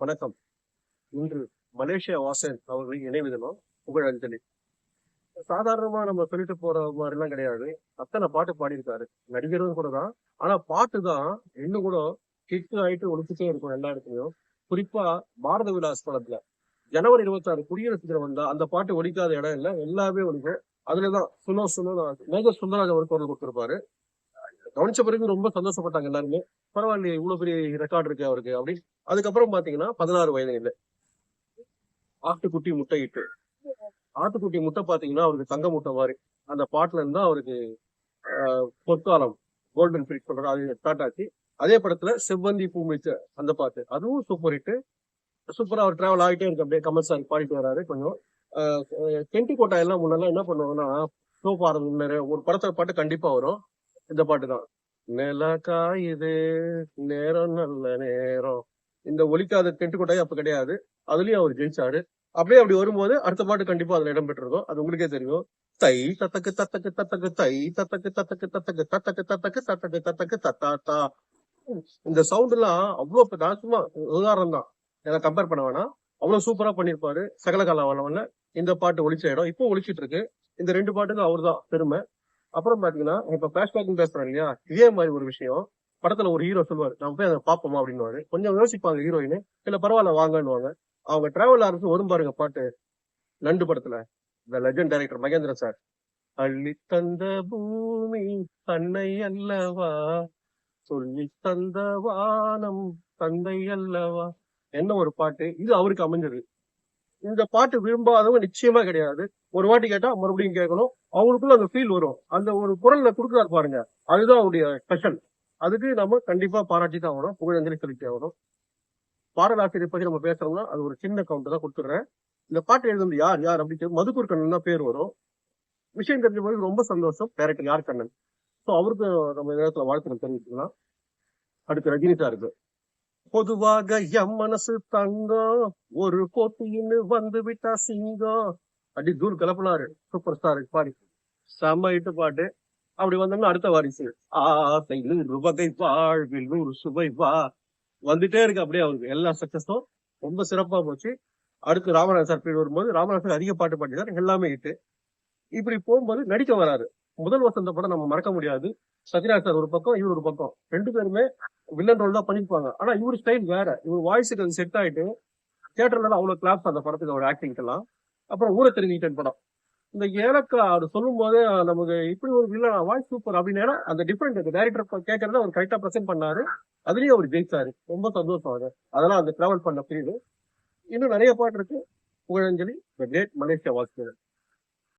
வணக்கம். இன்று மலேசியா வாசன் அவர்களின் இணைவிதனும் புகழ் அஞ்சலி. சாதாரணமா நம்ம சொல்லிட்டு போற மாதிரிலாம் கிடையாது. அத்தனை பாட்டு பாடியிருக்காரு. நடிகரும் கூட தான். ஆனா பாட்டு தான் இன்னும் கூட ஹிட் ஆயிட்டு ஒழிச்சுட்டே இருக்கும் எல்லா இடத்துலயும். குறிப்பா பாரத விலாஸ் படத்துல. ஜனவரி இருபத்தாறு குடியரசு தினம் வந்தா அந்த பாட்டு ஒழிக்காத இடம் இல்ல. எல்லாமே ஒழிக்கும் அதுலதான் சுனோ சுனோ மேஜர் சுந்தரராஜ் அவர் குரல் கொடுத்திருப்பாரு. கவனிச்ச பிறகு ரொம்ப சந்தோஷப்பட்டாங்க எல்லாருமே. பரவாயில்லையே இவ்வளவு பெரிய ரெக்கார்ட் இருக்கு அவருக்கு அப்படின்னு. அதுக்கப்புறம் பாத்தீங்கன்னா பதினாறு வயது இல்லை ஆட்டுக்குட்டி முட்டை இட்டு ஆட்டுக்குட்டி முட்டை பாத்தீங்கன்னா அவருக்கு தங்க முட்டை மாதிரி. அந்த பாட்டுல இருந்தா அவருக்கு ஆஹ், பொற்காலம் கோல்டன் பீரியட் சொல்றது அது ஸ்டார்ட் ஆச்சு. அதே படத்துல செவ்வந்தி பூமிச்ச அந்த பாட்டு. அதுவும் சூப்பர் ஹிட் சூப்பரா அவர் டிராவல் ஆகிட்டே இருக்கு. அப்படியே கமல் சார் பாடிட்டு வராரு கொஞ்சம். ஆஹ், கெண்டி கோட்டா எல்லாம் முன்னெல்லாம் என்ன பண்ணுவாங்கன்னா ஷோ பாடுறது ஒரு படத்துல பாட்டு கண்டிப்பா வரும். இந்த பாட்டு தான். நில காயுது நேரம் நல்ல நேரம். இந்த ஒலிக்காத டென்ட் கோட்டாய் அப்ப கிடையாது. அதுலயும் அவர் ஜெயிச்சாரு. அப்படியே அப்படி வரும்போது அடுத்த பாட்டு கண்டிப்பா அதுல இடம் பெற்றிருக்கும் அது உங்களுக்கே தெரியும். தை தத்தக்கு தத்தக்கு தத்தக்கு தை தத்தக்கு தத்தக்கு தத்தக்கு தத்தக்கு தத்தக்கு தத்தக்கு தத்தக்கு தத்தாத்தா இந்த சவுண்ட் எல்லாம் அவ்வளவு நான் சும்மா உதாரணம் தான். ஏன்னா கம்பேர் பண்ண வேணாம். அவ்வளவு சூப்பரா பண்ணிருப்பாரு சகலகலா வல்லவன்ல இந்த பாட்டு ஒழிச்ச இடம். இப்போ ஒழிச்சிட்டு இருக்கு. இந்த ரெண்டு பாட்டுகளும் அவர் தான் பெருமை. அப்புறம் பாத்தீங்கன்னா இப்ப பிளாஷ்பேக் பேசுறோம் இல்லையா? இதே மாதிரி ஒரு விஷயம். படத்துல ஒரு ஹீரோ சொல்லுவாரு நம்ம போய் அதை பாப்போமா? அப்படின்னு கொஞ்சம் யோசிப்பாங்க ஹீரோயின் இல்ல பரவாயில்ல வாங்கன்னுவாங்க. அவங்க டிராவல் ஆரம்பிச்சு வரும் பாருங்க பாட்டு. நண்டு படத்துல. இந்த லெஜண்ட் டைரக்டர் மகேந்திர சார் அள்ளி தந்த பூமி தன்னை அல்லவா? சொல்லி தந்த வானம் தந்தை அல்லவா? என்ன ஒரு பாட்டு. இது அவருக்கு அமைஞ்சது. இந்த பாட்டு விரும்பாதவங்க நிச்சயமா கிடையாது. ஒரு வாட்டி கேட்டா மறுபடியும் கேட்கணும். அவங்களுக்குள்ள அந்த ஃபீல் வரும். அந்த ஒரு குரல்ல கொடுக்குறாரு பாருங்க. அதுதான் அவருடைய ஸ்பெஷல் அதுக்கு நம்ம கண்டிப்பா பாராட்டி தான் ஆகணும். புகழஞ்சலி சொல்லிட்டே வரும் பாடலாசிரியர் பத்தி நம்ம பேசுறோம்னா அது ஒரு சின்ன கவுண்ட் தான் கொடுத்துடுறேன் இந்த பாட்டு எழுதுனது யார்? யார் அப்படின்னு மதுக்கூர் கண்ணன் தான் பேர் வரும். விஷயம் தெரிஞ்ச போது ரொம்ப சந்தோஷம். டேரக்டர் யார் கண்ணன்? ஸோ அவருக்கு நம்ம நேரத்தில் நேரத்துல வாழ்த்து அடுத்து ரஜினி சாருக்கு பொதுவாக எம் மனசு தங்கம் ஒரு போட்டின்னு வந்து விட்டா சிங்கம் அப்படி தூள் கலப்பினாரு. சூப்பர் ஸ்டார் பாடி. செம்ம இட்டு பாட்டு. அப்படி வந்தோம்னா அடுத்த வாரிசு. ஆசையில் ருபகை வாழ்வில் நூறு சுவை வா. வந்துட்டே இருக்கு அப்படியே அவருக்கு. எல்லா சக்சஸும் ரொம்ப சிறப்பா போச்சு. அடுத்து ராமராஜ் சார் பேர் வரும்போது ராமராஜ் சார் அதிக பாட்டு பாடினார். எல்லாமே இட்டு இப்படி போகும்போது நடிக்க வராரு. முதல் வசந்த படம் நம்ம மறக்க முடியாது. சத்யராஜ் சார் ஒரு பக்கம் இவர் ஒரு பக்கம். ரெண்டு பேருமே வில்லன் ரோல் தான் பண்ணிருப்பாங்க. ஆனா இவர் ஸ்டைல் வேற. இவர் வாய்ஸுக்கு அது செட் ஆயிட்டு தியேட்டர்ல அவ்வளவு கிளாப்ஸ் அந்த படத்துக்கு அவர் ஆக்டிங்க்கெல்லாம் அப்புறம் ஊரை தெரிஞ்சுக்கிட்டேன் படம். இந்த ஏலக்கா அவர் சொல்லும் போதே நமக்கு இப்படி ஒரு வில்லன் வாய்ஸ் சூப்பர் அப்படின்னு அந்த டிஃப்ரெண்ட் டேரக்டர் கேட்கறத அவர் கரெக்டா ப்ரெசென்ட் பண்ணாரு. அதுலயும் அவர் ஜெயிச்சாரு. ரொம்ப சந்தோஷம் அது அதெல்லாம் அந்த டிராவல் பண்ண ஃபீல் இன்னும் நிறைய பாட்டு இருக்கு. புகழஞ்சலி த கிரேட் மலேசியா வாசிக்கிறது